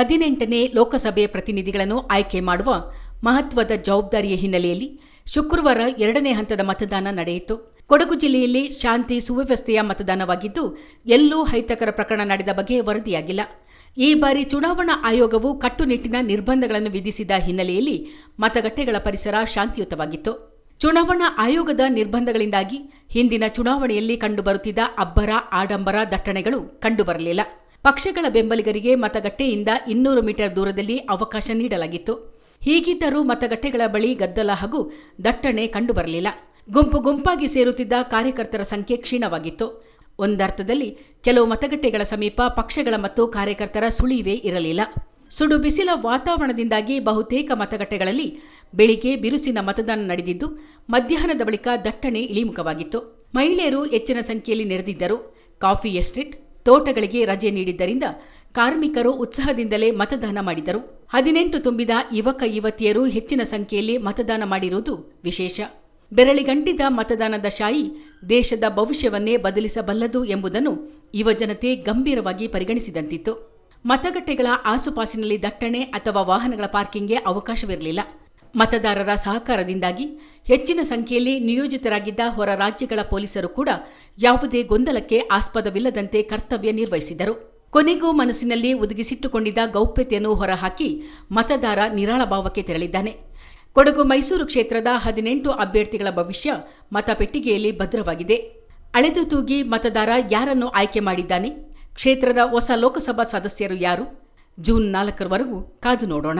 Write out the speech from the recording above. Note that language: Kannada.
ಹದಿನೆಂಟನೇ ಲೋಕಸಭೆ ಪ್ರತಿನಿಧಿಗಳನ್ನು ಆಯ್ಕೆ ಮಾಡುವ ಮಹತ್ವದ ಜವಾಬ್ದಾರಿಯ ಹಿನ್ನೆಲೆಯಲ್ಲಿ ಶುಕ್ರವಾರ ಎರಡನೇ ಹಂತದ ಮತದಾನ ನಡೆಯಿತು. ಕೊಡಗು ಜಿಲ್ಲೆಯಲ್ಲಿ ಶಾಂತಿ ಸುವ್ಯವಸ್ಥೆಯ ಮತದಾನವಾಗಿದ್ದು, ಎಲ್ಲೂ ಹೈತಕರ ಪ್ರಕರಣ ನಡೆದ ಬಗ್ಗೆ ವರದಿಯಾಗಿಲ್ಲ. ಈ ಬಾರಿ ಚುನಾವಣಾ ಆಯೋಗವು ಕಟ್ಟುನಿಟ್ಟಿನ ನಿರ್ಬಂಧಗಳನ್ನು ವಿಧಿಸಿದ ಹಿನ್ನೆಲೆಯಲ್ಲಿ ಮತಗಟ್ಟೆಗಳ ಪರಿಸರ ಶಾಂತಿಯುತವಾಗಿತ್ತು. ಚುನಾವಣಾ ಆಯೋಗದ ನಿರ್ಬಂಧಗಳಿಂದಾಗಿ ಹಿಂದಿನ ಚುನಾವಣೆಯಲ್ಲಿ ಕಂಡುಬರುತ್ತಿದ್ದ ಅಬ್ಬರ ಆಡಂಬರ ದಟ್ಟಣೆಗಳು ಕಂಡುಬರಲಿಲ್ಲ. ಪಕ್ಷಗಳ ಬೆಂಬಲಿಗರಿಗೆ ಮತಗಟ್ಟೆಯಿಂದ ಇನ್ನೂರು ಮೀಟರ್ ದೂರದಲ್ಲಿ ಅವಕಾಶ ನೀಡಲಾಗಿತ್ತು. ಹೀಗಿದ್ದರೂ ಮತಗಟ್ಟೆಗಳ ಬಳಿ ಗದ್ದಲ ಹಾಗೂ ದಟ್ಟಣೆ ಕಂಡುಬರಲಿಲ್ಲ. ಗುಂಪು ಗುಂಪಾಗಿ ಸೇರುತ್ತಿದ್ದ ಕಾರ್ಯಕರ್ತರ ಸಂಖ್ಯೆ ಕ್ಷೀಣವಾಗಿತ್ತು. ಒಂದರ್ಥದಲ್ಲಿ ಕೆಲವು ಮತಗಟ್ಟೆಗಳ ಸಮೀಪ ಪಕ್ಷಗಳ ಮತ್ತು ಕಾರ್ಯಕರ್ತರ ಸುಳಿವೇ ಇರಲಿಲ್ಲ. ಸುಡು ಬಿಸಿಲ ವಾತಾವರಣದಿಂದಾಗಿ ಬಹುತೇಕ ಮತಗಟ್ಟೆಗಳಲ್ಲಿ ಬೆಳಿಗ್ಗೆ ಬಿರುಸಿನ ಮತದಾನ ನಡೆದಿದ್ದು, ಮಧ್ಯಾಹ್ನದ ಬಳಿಕ ದಟ್ಟಣೆ ಇಳಿಮುಖವಾಗಿತ್ತು. ಮಹಿಳೆಯರು ಹೆಚ್ಚಿನ ಸಂಖ್ಯೆಯಲ್ಲಿ ನೆರೆದಿದ್ದರು. ಕಾಫಿ ಎಸ್ಟೇಟ್ ತೋಟಗಳಿಗೆ ರಜೆ ನೀಡಿದ್ದರಿಂದ ಕಾರ್ಮಿಕರು ಉತ್ಸಾಹದಿಂದಲೇ ಮತದಾನ ಮಾಡಿದರು. ಹದಿನೆಂಟು ತುಂಬಿದ ಯುವಕ ಯುವತಿಯರು ಹೆಚ್ಚಿನ ಸಂಖ್ಯೆಯಲ್ಲಿ ಮತದಾನ ಮಾಡಿರುವುದು ವಿಶೇಷ. ಬೆರಳಿಗಂಟಿದ ಮತದಾನದ ಶಾಯಿ ದೇಶದ ಭವಿಷ್ಯವನ್ನೇ ಬದಲಿಸಬಲ್ಲದು ಎಂಬುದನ್ನು ಯುವಜನತೆ ಗಂಭೀರವಾಗಿ ಪರಿಗಣಿಸಿದಂತಿತ್ತು. ಮತಗಟ್ಟೆಗಳ ಆಸುಪಾಸಿನಲ್ಲಿ ದಟ್ಟಣೆ ಅಥವಾ ವಾಹನಗಳ ಪಾರ್ಕಿಂಗ್ಗೆ ಅವಕಾಶವಿರಲಿಲ್ಲ. ಮತದಾರರ ಸಹಕಾರದಿಂದಾಗಿ ಹೆಚ್ಚಿನ ಸಂಖ್ಯೆಯಲ್ಲಿ ನಿಯೋಜಿತರಾಗಿದ್ದ ಹೊರ ರಾಜ್ಯಗಳ ಪೊಲೀಸರು ಕೂಡ ಯಾವುದೇ ಗೊಂದಲಕ್ಕೆ ಆಸ್ಪದವಿಲ್ಲದಂತೆ ಕರ್ತವ್ಯ ನಿರ್ವಹಿಸಿದರು. ಕೊನೆಗೂ ಮನಸ್ಸಿನಲ್ಲಿ ಒದಗಿಸಿಟ್ಟುಕೊಂಡಿದ್ದ ಗೌಪ್ಯತೆಯನ್ನು ಹೊರಹಾಕಿ ಮತದಾರ ನಿರಾಳಭಾವಕ್ಕೆ ತೆರಳಿದ್ದಾನೆ. ಕೊಡಗು ಮೈಸೂರು ಕ್ಷೇತ್ರದ ಹದಿನೆಂಟು ಅಭ್ಯರ್ಥಿಗಳ ಭವಿಷ್ಯ ಮತಪೆಟ್ಟಿಗೆಯಲ್ಲಿ ಭದ್ರವಾಗಿದೆ. ಅಳೆದು ತೂಗಿ ಮತದಾರ ಯಾರನ್ನು ಆಯ್ಕೆ ಮಾಡಿದ್ದಾನೆ? ಕ್ಷೇತ್ರದ ಹೊಸ ಲೋಕಸಭಾ ಸದಸ್ಯರು ಯಾರು? ಜೂನ್ ನಾಲ್ಕರವರೆಗೂ ಕಾದು ನೋಡೋಣ.